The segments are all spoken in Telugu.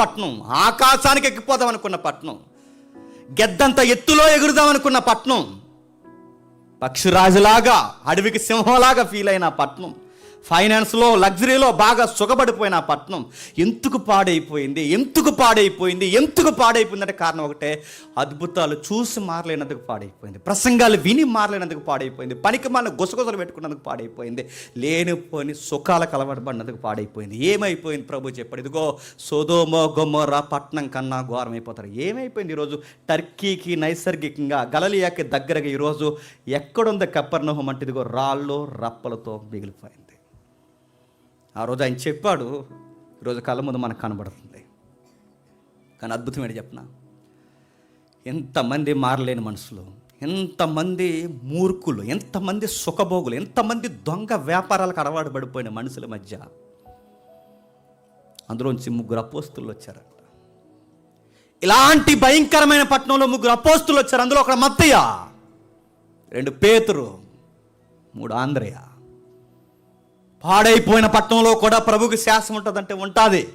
పట్నం ఆకాశానికి ఎక్కిపోదాం అనుకున్న పట్నం గెద్దంత ఎత్తులో ఎగురుదాం అనుకున్న పట్నం పక్షిరాజులాగా అడవికి సింహంలాగా ఫీల్ అయిన పట్నం ఫైనాన్స్లో లగ్జరీలో బాగా సుఖపడిపోయిన ఆ పట్నం ఎందుకు పాడైపోయింది? ఎందుకు పాడైపోయింది? ఎందుకు పాడైపోయిందంటే కారణం ఒకటే అద్భుతాలు చూసి మారలేనందుకు పాడైపోయింది. ప్రసంగాలు విని మారలేనందుకు పాడైపోయింది. పనికి మన గుసగుసలు పెట్టుకున్నందుకు పాడైపోయింది. లేనిపోని సుఖాలకు అలవాటుపడినందుకు పాడైపోయింది. ఏమైపోయింది ప్రభు చెప్పాడు. ఇదిగో సోదోమో గొమ్మోరా పట్నం కన్నా ఘోరం అయిపోతారు. ఏమైపోయింది ఈరోజు? టర్కీకి నైసర్గికంగా గలలియాకి దగ్గరగా ఈరోజు ఎక్కడుంది కప్పర్నోహం అంటే ఇదిగో రాళ్ళు రప్పలతో మిగిలిపోయింది. ఆ రోజు ఆయన చెప్పాడు ఈరోజు కళ్ళ ముందు మనకు కనబడుతుంది. కానీ అద్భుతం ఏంటి చెప్పనా? ఎంతమంది మారలేని మనుషులు ఎంతమంది మూర్ఖులు ఎంతమంది సుఖభోగులు ఎంతమంది దొంగ వ్యాపారాలకు అలవాటు పడిపోయిన మనుషుల మధ్య అందులోంచి ముగ్గురు అపోస్తులు వచ్చారంట. ఇలాంటి భయంకరమైన పట్టణంలో ముగ్గురు అపోస్తులు వచ్చారు. అందులో ఒక మత్తయ్య రెండు పేతురు మూడు ఆంధ్రయ్య పాడైపోయిన పట్టణంలో కూడా ప్రభుకి శాసనం ఉంటుందంటే ఉంటుంది.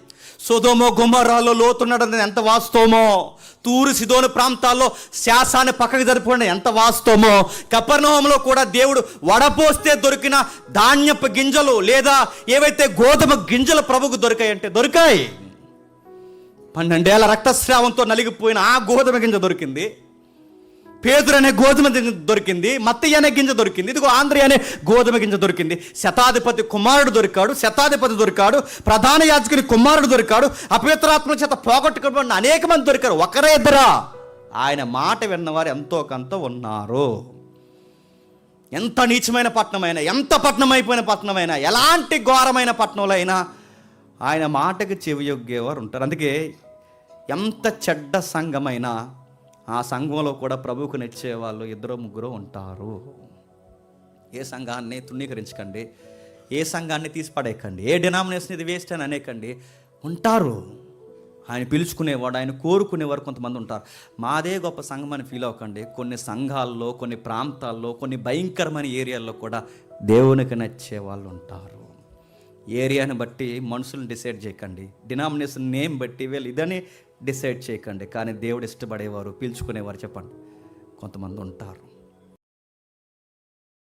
సుధోమో గుమ్మరాల్లో లోతున్నది ఎంత వాస్తవమో? తూరు సిదోని ప్రాంతాల్లో శాసాన్ని పక్కకి జరుపుకోండి ఎంత వాస్తవమో? కపర్నహంలో కూడా దేవుడు వడపోస్తే దొరికిన ధాన్యపు గింజలు లేదా ఏవైతే గోధుమ గింజలు ప్రభుకు దొరికాయంటే దొరికాయి. పన్నెండేళ్ళ రక్తస్రావంతో నలిగిపోయిన ఆ గోధుమ గింజ దొరికింది. పేదరు అనే గోధుమ గింజ దొరికింది మత్తయ్య అనే గింజ దొరికింది ఇదిగో ఆంధ్ర అనే గోధుమ గింజ దొరికింది. శతాధిపతి కుమారుడు దొరికాడు శతాధిపతి దొరికాడు ప్రధాన యాజకుని కుమారుడు దొరికాడు అపవిత్రాత్మ చేత పోగొట్టుకోబడిన అనేక మంది దొరికారు ఒకరే ఇద్దరా? ఆయన మాట విన్నవారు ఎంతో కొంత ఉన్నారు. ఎంత నీచమైన పట్టణమైనా ఎంత పట్టణం అయిపోయిన పట్టణమైనా ఎలాంటి ఘోరమైన పట్టణంలో అయినా ఆయన మాటకి చెవియొగ్గేవారు ఉంటారు. అందుకే ఎంత చెడ్డ సంఘమైనా ఆ సంఘంలో కూడా ప్రభువుకు నచ్చే వాళ్ళు ఇద్దరు ముగ్గురు ఉంటారు. ఏ సంఘాన్ని తృణీకరించకండి. ఏ సంఘాన్ని తీసిపడేయకండి. ఏ డినామినేషన్ ఇది వేస్ట్ అని అనేకండి. ఉంటారు. ఆయన పిలుచుకునేవాడు ఆయన కోరుకునేవారు కొంతమంది ఉంటారు. మాదే గొప్ప సంఘం అని ఫీల్ అవ్వకండి. కొన్ని సంఘాల్లో కొన్ని ప్రాంతాల్లో కొన్ని భయంకరమైన ఏరియాల్లో కూడా దేవునికి నచ్చే వాళ్ళు ఉంటారు. ఏరియాని బట్టి మనుషులను డిసైడ్ చేయకండి. డినామినేషన్ నేమ్ బట్టి వీళ్ళు ఇదని డిసైడ్ చేయకండి. కానీ దేవుడు ఇష్టపడేవారు పీల్చుకునేవారు చెప్పండి. కొంతమంది ఉంటారు.